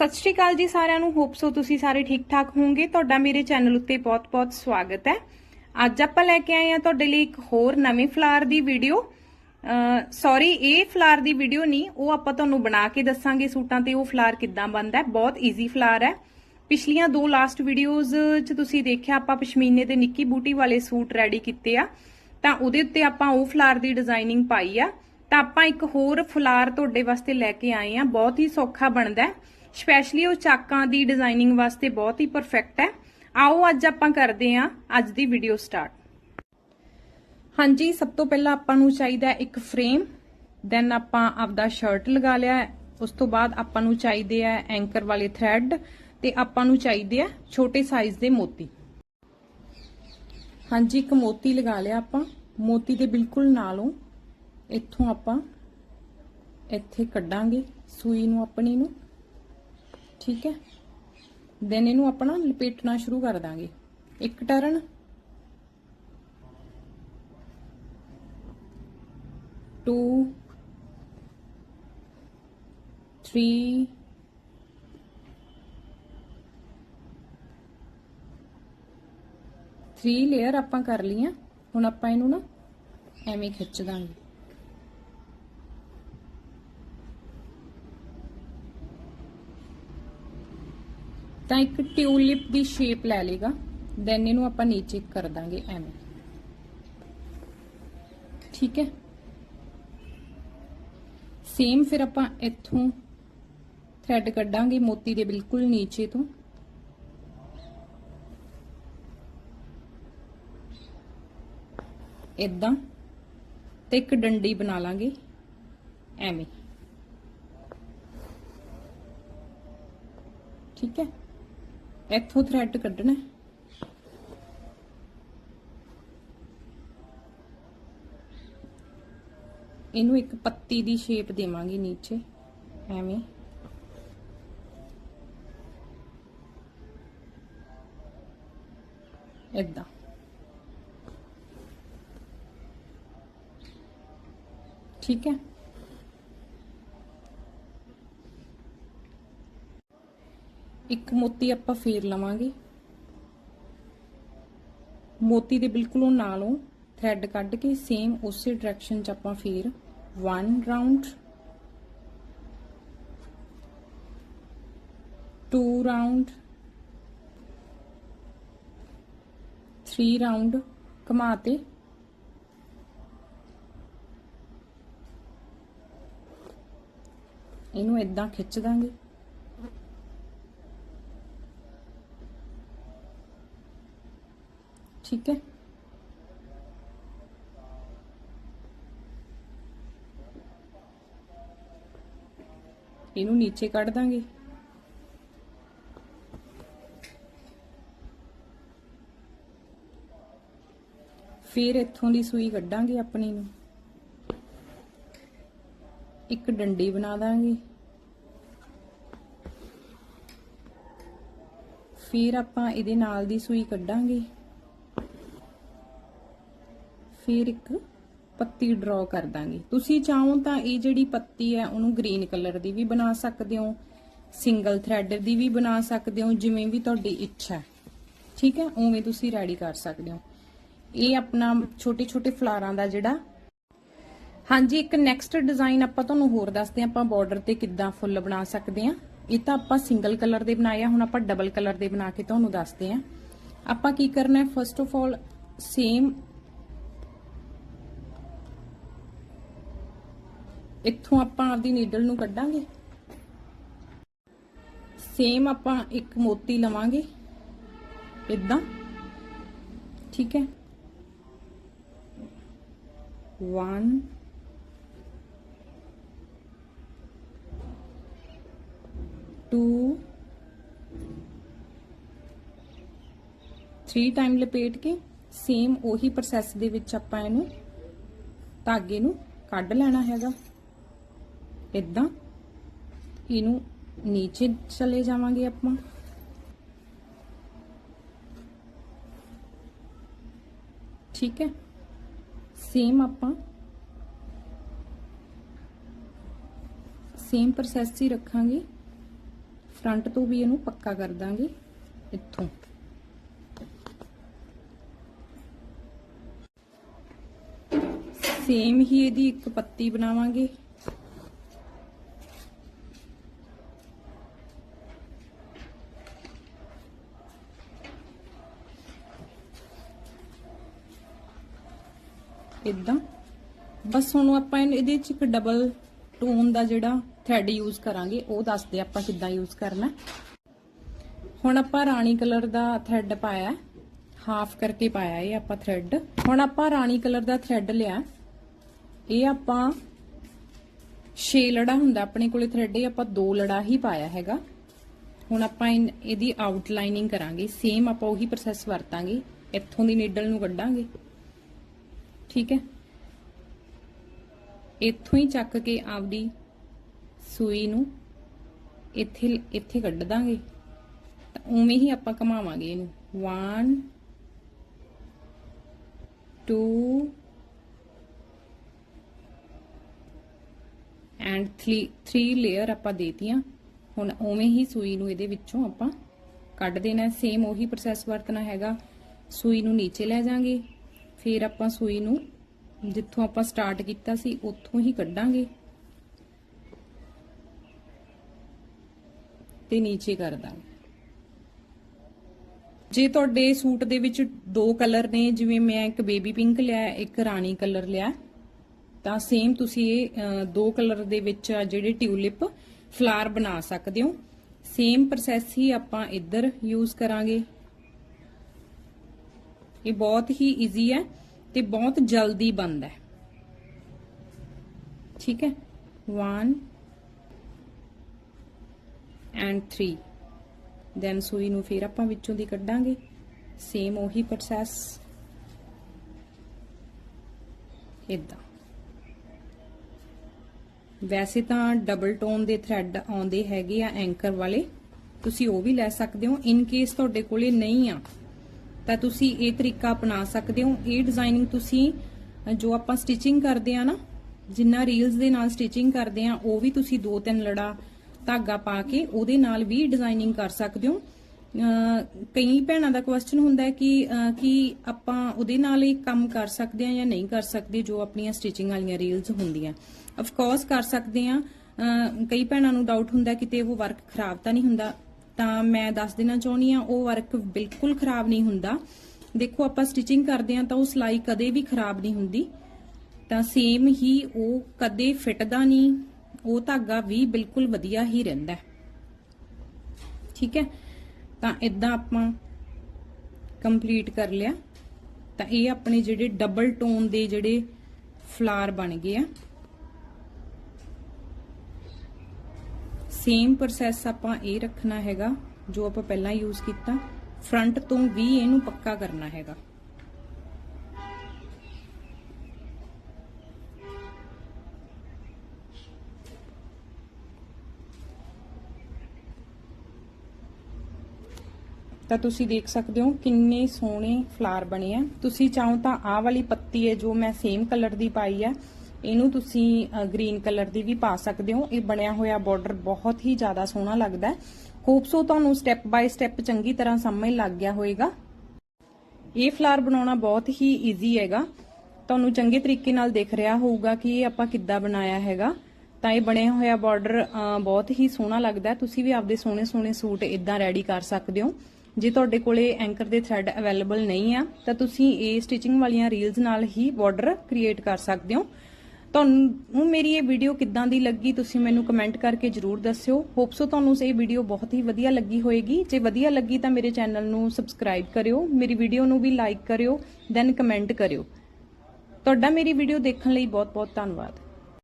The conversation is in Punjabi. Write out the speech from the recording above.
ਸਤਿ ਸ਼੍ਰੀ ਅਕਾਲ ਜੀ ਸਾਰਿਆਂ ਨੂੰ। ਹੋਪ ਸੋ ਤੁਸੀਂ ਸਾਰੇ ਠੀਕ ਠਾਕ ਹੋਵੋਗੇ। ਤੁਹਾਡਾ ਮੇਰੇ ਚੈਨਲ ਉੱਤੇ ਬਹੁਤ-ਬਹੁਤ ਸਵਾਗਤ ਹੈ। ਅੱਜ ਆਪਾਂ ਲੈ ਕੇ ਆਏ ਹਾਂ ਤੁਹਾਡੇ ਲਈ ਇੱਕ ਹੋਰ ਨਵੇਂ ਫਲਾਰ ਦੀ ਵੀਡੀਓ। ਸੌਰੀ ਇਹ ਫਲਾਰ ਦੀ ਵੀਡੀਓ ਨਹੀਂ, ਉਹ ਆਪਾਂ ਤੁਹਾਨੂੰ ਬਣਾ ਕੇ ਦੱਸਾਂਗੇ ਸੂਟਾਂ ਤੇ ਉਹ ਫਲਾਰ ਕਿੱਦਾਂ ਬਣਦਾ ਹੈ। ਬਹੁਤ ਈਜ਼ੀ ਫਲਾਰ ਹੈ। ਪਿਛਲੀਆਂ ਦੋ ਲਾਸਟ ਵੀਡੀਓਜ਼ 'ਚ ਤੁਸੀਂ ਦੇਖਿਆ ਆਪਾਂ ਪਸ਼ਮੀਨੇ ਦੇ ਨਿੱਕੀ ਬੂਟੀ ਵਾਲੇ ਸੂਟ ਰੈਡੀ ਕੀਤੇ ਆ। ਤਾਂ ਉਹਦੇ ਉੱਤੇ ਆਪਾਂ ਉਹ ਫਲਾਰ ਦੀ ਡਿਜ਼ਾਈਨਿੰਗ ਪਾਈ ਆ। ਤਾਂ ਆਪਾਂ ਇੱਕ ਹੋਰ ਫਲਾਰ ਤੁਹਾਡੇ ਵਾਸਤੇ ਲੈ ਕੇ ਆਏ ਆ ਬਹੁਤ ਹੀ ਸੌਖਾ ਬਣਦਾ ਹੈ। ਸਪੈਸ਼ਲੀ ਉਹ ਚਾਕਾਂ ਦੀ ਡਿਜ਼ਾਈਨਿੰਗ ਵਾਸਤੇ ਬਹੁਤ ਹੀ ਪਰਫੈਕਟ ਹੈ। ਆਓ ਅੱਜ ਆਪਾਂ ਕਰਦੇ ਹਾਂ ਅੱਜ ਦੀ ਵੀਡੀਓ ਸਟਾਰਟ ਹਾਂਜੀ, ਸਭ ਤੋਂ ਪਹਿਲਾਂ ਆਪਾਂ ਨੂੰ ਚਾਹੀਦਾ ਇੱਕ ਫਰੇਮ ਦੈਨ ਆਪਾਂ ਆਪਦਾ ਸ਼ਰਟ ਲਗਾ ਲਿਆ ਉਸ ਤੋਂ ਬਾਅਦ ਆਪਾਂ ਨੂੰ ਚਾਹੀਦੇ ਆ ਐਂਕਰ ਵਾਲੇ ਥ੍ਰੈਡ ਤੇ ਆਪਾਂ ਨੂੰ ਚਾਹੀਦੇ ਆ ਛੋਟੇ ਸਾਈਜ਼ ਦੇ ਮੋਤੀ। ਹਾਂਜੀ, ਇੱਕ ਮੋਤੀ ਲਗਾ ਲਿਆ ਆਪਾਂ। ਮੋਤੀ ਦੇ ਬਿਲਕੁਲ ਨਾਲੋਂ ਇੱਥੋਂ ਆਪਾਂ ਇੱਥੇ ਕੱਢਾਂਗੇ ਸੂਈ ਨੂੰ ਆਪਣੀ ਨੂੰ। ਠੀਕ ਹੈ? ਦੈਨ ਇਹਨੂੰ ਆਪਣਾ ਲਪੇਟਣਾ ਸ਼ੁਰੂ ਕਰ ਦਾਂਗੇ। ਇੱਕ turn. Two three three layer ਆਪਾਂ ਕਰ ਲਈਆਂ। ਹੁਣ ਆਪਾਂ ਇਹਨੂੰ ਨਾ ਐਵੇਂ ਖਿੱਚ ਦਾਂਗੇ। ਤਾਂ ਇੱਕ ਟਿਊਲਿਪ ਦੀ ਸ਼ੇਪ ਲੈ ਲੇਗਾ ਦੈਨ ਇਹਨੂੰ ਆਪਾਂ ਨੀਚੇ ਕਰ ਦਾਂਗੇ ਐਵੇਂ। ਠੀਕ ਹੈ? ਸੇਮ ਫਿਰ ਆਪਾਂ ਇੱਥੋਂ ਥ੍ਰੈਡ ਕੱਢਾਂਗੇ ਮੋਤੀ ਦੇ ਬਿਲਕੁਲ ਨੀਚੇ ਤੋਂ। ਇਦਾਂ ਤੇ ਇੱਕ ਡੰਡੀ ਬਣਾ ਲਾਂਗੇ। ਐਵੇਂ। ਠੀਕ ਹੈ? ਇੱਥੋਂ ਥ੍ਰੈਡ ਕੱਢਣਾ। ਇਹਨੂੰ ਇੱਕ ਪੱਤੀ ਦੀ ਸ਼ੇਪ ਦੇਵਾਂਗੇ ਨੀਚੇ ਐਵੇਂ। ਇਦਾਂ ਠੀਕ ਹੈ? ਇੱਕ ਮੋਤੀ ਆਪਾਂ ਫੇਰ ਲਵਾਂਗੇ। ਮੋਤੀ ਦੇ ਬਿਲਕੁਲ ਉਹ ਨਾਲੋਂ ਥ੍ਰੈਡ ਕੱਢ ਕੇ ਸੇਮ ਉਸੇ ਡਾਇਰੈਕਸ਼ਨ 'ਚ ਆਪਾਂ ਫੇਰ 1 ਰਾਉਂਡ 2 ਰਾਉਂਡ 3 ਰਾਉਂਡ ਘੁਮਾ ਤੇ ਇਹਨੂੰ ਇਦਾਂ ਖਿੱਚ ਦਾਂਗੇ। ਠੀਕ ਹੈ। ਇਹਨੂੰ ਨੀਚੇ ਕੱਢ ਦਾਂਗੇ। ਫਿਰ ਇੱਥੋਂ ਦੀ ਸੂਈ ਕੱਢਾਂਗੇ ਆਪਣੀ ਨੂੰ। ਇੱਕ ਡੰਡੀ ਬਣਾ ਦਾਂਗੇ। ਫਿਰ ਆਪਾਂ ਇਹਦੇ ਨਾਲ ਦੀ ਸੂਈ ਕੱਢਾਂਗੇ। ਫੇਰ ਇੱਕ ਪੱਤੀ ਡਰਾ ਕਰ ਦਾਂਗੇ। ਤੁਸੀਂ ਚਾਹੋ ਤਾਂ ਇਹ ਜਿਹੜੀ ਪੱਤੀ ਹੈ, ਉਹਨੂੰ ਗ੍ਰੀਨ ਕਲਰ ਦੀ ਵੀ ਬਣਾ ਸਕਦੇ ਹੋ ਸਿੰਗਲ ਥ੍ਰੈਡ ਦੀ ਵੀ ਬਣਾ ਸਕਦੇ ਹੋ, ਜਿਵੇਂ ਵੀ ਤੁਹਾਡੀ ਇੱਛਾ ਹੈ। ਠੀਕ ਹੈ? ਉਵੇਂ ਤੁਸੀਂ ਰੈਡੀ ਕਰ ਸਕਦੇ ਹੋ। ਇਹ ਆਪਣਾ ਛੋਟੇ ਛੋਟੇ ਫਲਾਰਾਂ ਦਾ ਜਿਹੜਾ ਹਾਂਜੀ, ਇੱਕ ਨੈਕਸਟ ਡਿਜ਼ਾਈਨ ਆਪਾਂ ਤੁਹਾਨੂੰ ਹੋਰ ਦੱਸਦੇ ਹਾਂ, ਆਪਾਂ ਬਾਰਡਰ ਤੇ ਕਿੱਦਾਂ ਫੁੱਲ ਬਣਾ ਸਕਦੇ ਆ ਇਹ ਤਾਂ ਆਪਾਂ ਸਿੰਗਲ ਕਲਰ ਦੇ ਬਣਾਏ ਹੁਣ ਆਪਾਂ ਡਬਲ ਕਲਰ ਦੇ ਬਣਾ ਕੇ ਤੁਹਾਨੂੰ ਦੱਸਦੇ ਆ ਆਪਾਂ ਕੀ ਕਰਨਾ ਹੈ? ਫਸਟ ਆਫ ਆਲ ਸੇਮ ਇੱਥੋਂ ਆਪਾਂ ਆਪਦੀ ਨੀਡਲ ਨੂੰ ਕੱਢਾਂਗੇ। ਸੇਮ ਆਪਾਂ ਇੱਕ ਮੋਤੀ ਲਵਾਂਗੇ। ਇਦਾਂ ਠੀਕ ਹੈ। 1 2 3 ਟਾਈਮ ਲਪੇਟ ਕੇ ਸੇਮ ਉਹੀ ਪ੍ਰੋਸੈਸ ਦੇ ਵਿੱਚ ਆਪਾਂ ਇਹਨੂੰ ਧਾਗੇ ਨੂੰ ਕੱਢ ਲੈਣਾ ਹੈਗਾ। ਇਦਾਂ ਇਹਨੂੰ ਨੀਚੇ ਚਲੇ ਜਾਵਾਂਗੇ ਆਪਾਂ। ਠੀਕ ਹੈ? ਸੇਮ ਆਪਾਂ। ਸੇਮ ਪ੍ਰੋਸੈਸ ਹੀ ਰੱਖਾਂਗੇ। ਫਰੰਟ ਤੋਂ ਵੀ ਇਹਨੂੰ ਪੱਕਾ ਕਰ ਦਾਂਗੇ। ਇੱਥੋਂ। ਸੇਮ ਹੀ ਇਹਦੀ ਇੱਕ ਪੱਤੀ ਬਣਾਵਾਂਗੇ। ਇਦਾਂ ਬਸ ਹੁਣ ਆਪਾਂ ਇਹਨੂੰ- ਇਹਦੇ ਚ ਇੱਕ ਡਬਲ ਟੋਨ ਦਾ ਜਿਹੜਾ ਥ੍ਰੈਡ ਯੂਜ਼ ਕਰਾਂਗੇ, ਉਹ ਦੱਸਦੇ ਆਪਾਂ ਕਿੱਦਾਂ ਯੂਜ਼ ਕਰਨਾ ਹੁਣ ਆਪਾਂ ਰਾਣੀ ਕਲਰ ਦਾ ਥ੍ਰੈਡ ਪਾਇਆ ਹਾਫ ਕਰਕੇ ਪਾਇਆ ਇਹ ਆਪਾਂ ਥ੍ਰੈਡ ਹੁਣ ਆਪਾਂ ਰਾਣੀ ਕਲਰ ਦਾ ਥ੍ਰੈਡ ਲਿਆ ਇਹ ਆਪਾਂ 6 ਲੜਾ ਹੁੰਦਾ ਆਪਣੇ ਕੋਲੇ ਥ੍ਰੈਡ ਇਹ ਆਪਾਂ 2 ਲੜਾ ਹੀ ਪਾਇਆ ਹੈਗਾ। ਹੁਣ ਆਪਾਂ ਇਨ- ਇਹਦੀ ਆਊਟਲਾਈਨਿੰਗ ਕਰਾਂਗੇ। ਸੇਮ ਆਪਾਂ ਉਹੀ ਪ੍ਰੋਸੈਸ ਵਰਤਾਂਗੇ। ਇੱਥੋਂ ਦੀ ਨੀਡਲ ਨੂੰ ਕੱਢਾਂਗੇ। ਠੀਕ ਹੈ? ਇੱਥੋਂ ਹੀ ਚੱਕ ਕੇ ਆਪਦੀ ਸੂਈ ਨੂੰ ਇੱਥੇ ਇੱਥੇ ਕੱਢ ਦਾਂਗੇ। ਤਾਂ ਉਵੇਂ ਹੀ ਆਪਾਂ ਘਮਾਵਾਂਗੇ ਇਹਨੂੰ। 1 2 ਐਂਡ 3 3 ਲੇਅਰ ਆਪਾਂ ਦੇਤੀਆਂ। ਹੁਣ ਉਵੇਂ ਹੀ ਸੂਈ ਨੂੰ ਇਹਦੇ ਵਿੱਚੋਂ ਆਪਾਂ ਕੱਢ ਦੇਣਾ। ਸੇਮ ਉਹੀ ਪ੍ਰੋਸੈਸ ਵਰਤਣਾ ਹੈਗਾ। ਸੂਈ ਨੂੰ ਨੀਚੇ ਲੈ ਜਾਾਂਗੇ। ਫਿਰ ਆਪਾਂ ਸੂਈ ਨੂੰ ਜਿੱਥੋਂ ਆਪਾਂ ਸਟਾਰਟ ਕੀਤਾ ਸੀ, ਉੱਥੋਂ ਹੀ ਕੱਢਾਂਗੇ। ਤੇ ਨੀਚੇ ਕਰ ਦਾਂਗੇ। ਜੇ ਤੁਹਾਡੇ ਸੂਟ ਦੇ ਵਿੱਚ ਦੋ ਕਲਰ ਨੇ, ਜਿਵੇਂ ਮੈਂ ਇੱਕ ਬੇਬੀ ਪਿੰਕ ਲਿਆ, ਇੱਕ ਰਾਣੀ ਕਲਰ ਲਿਆ, ਤਾਂ ਸੇਮ ਤੁਸੀਂ ਇਹ ਦੋ ਕਲਰ ਦੇ ਵਿੱਚ ਜਿਹੜੇ ਟਿਊਲਿਪ ਫਲਾਰ ਬਣਾ ਸਕਦੇ ਹੋ। ਸੇਮ ਪ੍ਰੋਸੈਸ ਹੀ ਆਪਾਂ ਇੱਧਰ ਯੂਜ਼ ਕਰਾਂਗੇ। ਇਹ ਬਹੁਤ ਹੀ ਈਜ਼ੀ ਹੈ ਤੇ ਬਹੁਤ ਜਲਦੀ ਬਣਦਾ ਹੈ। ਠੀਕ ਹੈ? 1 ਐਂਡ 3 ਦੈਨ ਸੂਈ ਨੂੰ ਫਿਰ ਆਪਾਂ ਵਿੱਚੋਂ ਦੀ ਕੱਢਾਂਗੇ। ਸੇਮ ਉਹੀ ਪ੍ਰੋਸੈਸ ਇਦਾਂ ਵੈਸੇ ਤਾਂ ਡਬਲ ਟੋਨ ਦੇ ਥ੍ਰੈਡ ਆਉਂਦੇ ਹੈਗੇ ਆ ਐਂਕਰ ਵਾਲੇ। ਤੁਸੀਂ ਉਹ ਵੀ ਲੈ ਸਕਦੇ ਹੋ। ਇਨ ਕੇਸ ਤੁਹਾਡੇ ਕੋਲੇ ਨਹੀਂ ਆ ਤਾਂ ਤੁਸੀਂ ਇਹ ਤਰੀਕਾ ਅਪਣਾ ਸਕਦੇ ਹੋ। ਇਹ ਡਿਜ਼ਾਈਨਿੰਗ ਤੁਸੀਂ ਜੋ ਆਪਾਂ ਸਟਿਚਿੰਗ ਕਰਦੇ ਆ ਨਾ ਜਿੰਨਾ ਰੀਲਸ ਦੇ ਨਾਲ ਸਟਿਚਿੰਗ ਕਰਦੇ ਆ ਉਹ ਵੀ ਤੁਸੀਂ ਦੋ ਤਿੰਨ ਲੜਾ ਧਾਗਾ ਪਾ ਕੇ ਉਹਦੇ ਨਾਲ ਵੀ ਡਿਜ਼ਾਈਨਿੰਗ ਕਰ ਸਕਦੇ ਹੋ। ਕਈ ਭੈਣਾਂ ਦਾ ਕੁਐਸਚਨ ਹੁੰਦਾ ਹੈ ਕਿ ਅ, ਆਪਾਂ ਉਹਦੇ ਨਾਲ ਹੀ ਕੰਮ ਕਰ ਸਕਦੇ ਆ ਜਾਂ ਨਹੀਂ ਕਰ ਸਕਦੇ ਜੋ ਆਪਣੀਆਂ ਸਟਿਚਿੰਗ ਵਾਲੀਆਂ ਰੀਲਸ ਹੁੰਦੀਆਂ। ਆਫ ਕੋਰਸ ਕਰ ਸਕਦੇ ਆ। ਕਈ ਭੈਣਾਂ ਨੂੰ ਡਾਊਟ ਹੁੰਦਾ ਕਿਤੇ ਉਹ ਵਰਕ ਖਰਾਬ ਤਾਂ ਨਹੀਂ ਹੁੰਦਾ। ਤਾਂ ਮੈਂ ਦੱਸ ਦੇਣਾ ਚਾਹੁੰਦੀ ਆ ਉਹ ਵਰਕ ਬਿਲਕੁਲ ਖਰਾਬ ਨਹੀਂ ਹੁੰਦਾ। ਦੇਖੋ, ਆਪਾਂ ਸਟਿਚਿੰਗ ਕਰਦੇ ਆ ਤਾਂ ਉਹ ਸਿਲਾਈ ਕਦੇ ਵੀ ਖਰਾਬ ਨਹੀਂ ਹੁੰਦੀ। ਤਾਂ ਸੇਮ ਹੀ ਉਹ ਕਦੇ ਫਿੱਟਦਾ ਨਹੀਂ, ਉਹ ਧਾਗਾ ਵੀ ਬਿਲਕੁਲ ਵਧੀਆ ਹੀ ਰਹਿੰਦਾ ਠੀਕ ਹੈ? ਤਾਂ ਇਦਾਂ ਆਪਾਂ ਕੰਪਲੀਟ ਕਰ ਲਿਆ। ਤਾਂ ਇਹ ਆਪਣੇ ਜਿਹੜੇ ਡਬਲ ਟੋਨ ਦੇ ਜਿਹੜੇ ਫਲਾਰ ਬਣ ਗਏ ਆ। ਸੇਮ ਪ੍ਰੋਸੈਸ ਆਪਾਂ ਇਹ ਰੱਖਣਾ ਹੈਗਾ, ਜੋ ਆਪਾਂ ਪਹਿਲਾਂ ਯੂਜ਼ ਕੀਤਾ ਫਰੰਟ ਤੋਂ ਵੀ ਇਹਨੂੰ ਪੱਕਾ ਕਰਨਾ ਹੈਗਾ। ਤਾਂ ਤੁਸੀਂ ਦੇਖ ਸਕਦੇ ਹੋ ਕਿੰਨੇ ਸੋਹਣੇ ਫਲਾਰ ਬਣੇ ਆ। ਤੁਸੀਂ ਚਾਹੋ ਤਾਂ ਆਹ ਵਾਲੀ ਪੱਤੀ ਹੈ ਜੋ ਮੈਂ ਸੇਮ ਕਲਰ ਦੀ ਪਾਈ ਹੈ ਇਹਨੂੰ ਤੁਸੀਂ ਗ੍ਰੀਨ ਕਲਰ ਦੀ ਵੀ ਪਾ ਸਕਦੇ ਹੋ। ਇਹ ਬਣਿਆ ਹੋਇਆ ਬਾਰਡਰ ਬਹੁਤ ਹੀ ਜ਼ਿਆਦਾ ਸੋਹਣਾ ਲੱਗਦਾ ਹੈ। ਹੋਪ ਸੋ ਤੁਹਾਨੂੰ ਸਟੈਪ ਬਾਈ ਸਟੈਪ ਚੰਗੀ ਤਰ੍ਹਾਂ ਸਮਝ ਲੱਗ ਗਿਆ ਹੋਵੇਗਾ ਇਹ ਫਲਾਰ ਬਣਾਉਣਾ ਬਹੁਤ ਹੀ ਈਜ਼ੀ ਹੈਗਾ। ਤੁਹਾਨੂੰ ਚੰਗੇ ਤਰੀਕੇ ਨਾਲ ਦਿਖ ਰਿਹਾ ਹੋਊਗਾ ਕਿ ਇਹ ਆਪਾਂ ਕਿੱਦਾਂ ਬਣਾਇਆ ਹੈਗਾ। ਤਾਂ ਇਹ ਬਣਿਆ ਹੋਇਆ ਬਾਰਡਰ ਬਹੁਤ ਹੀ ਸੋਹਣਾ ਲੱਗਦਾ ਤੁਸੀਂ ਵੀ ਆਪਦੇ ਸੋਹਣੇ ਸੋਹਣੇ ਸੂਟ ਇਦਾਂ ਰੈਡੀ ਕਰ ਸਕਦੇ ਹੋ। ਜੇ ਤੁਹਾਡੇ ਕੋਲੇ ਐਂਕਰ ਦੇ ਥ੍ਰੈਡ ਅਵੇਲੇਬਲ ਨਹੀਂ ਆ, ਤਾਂ ਤੁਸੀਂ ਇਹ ਸਟਿਚਿੰਗ ਵਾਲੀਆਂ ਰੀਲਸ ਨਾਲ ਹੀ ਬਾਰਡਰ ਕ੍ਰੀਏਟ ਕਰ ਸਕਦੇ ਹੋ। ਤੁਹਾਨੂੰ ਮੇਰੀ ਇਹ ਵੀਡੀਓ ਕਿੱਦਾਂ ਦੀ ਲੱਗੀ, ਤੁਸੀਂ ਮੈਨੂੰ ਕਮੈਂਟ ਕਰਕੇ ਜਰੂਰ ਦੱਸਿਓ। ਹੋਪ ਸੋ ਤੁਹਾਨੂੰ ਇਹ ਵੀਡੀਓ ਬਹੁਤ ਹੀ ਵਧੀਆ ਲੱਗੀ ਹੋਏਗੀ। ਜੇ ਵਧੀਆ ਲੱਗੀ ਤਾਂ ਮੇਰੇ ਚੈਨਲ ਨੂੰ ਸਬਸਕ੍ਰਾਈਬ ਕਰਿਓ, ਮੇਰੀ ਵੀਡੀਓ ਨੂੰ ਵੀ ਲਾਈਕ ਕਰਿਓ ਦੈਨ ਕਮੈਂਟ ਕਰਿਓ। ਤੁਹਾਡਾ ਮੇਰੀ ਵੀਡੀਓ ਦੇਖਣ ਲਈ ਬਹੁਤ ਬਹੁਤ ਧੰਨਵਾਦ।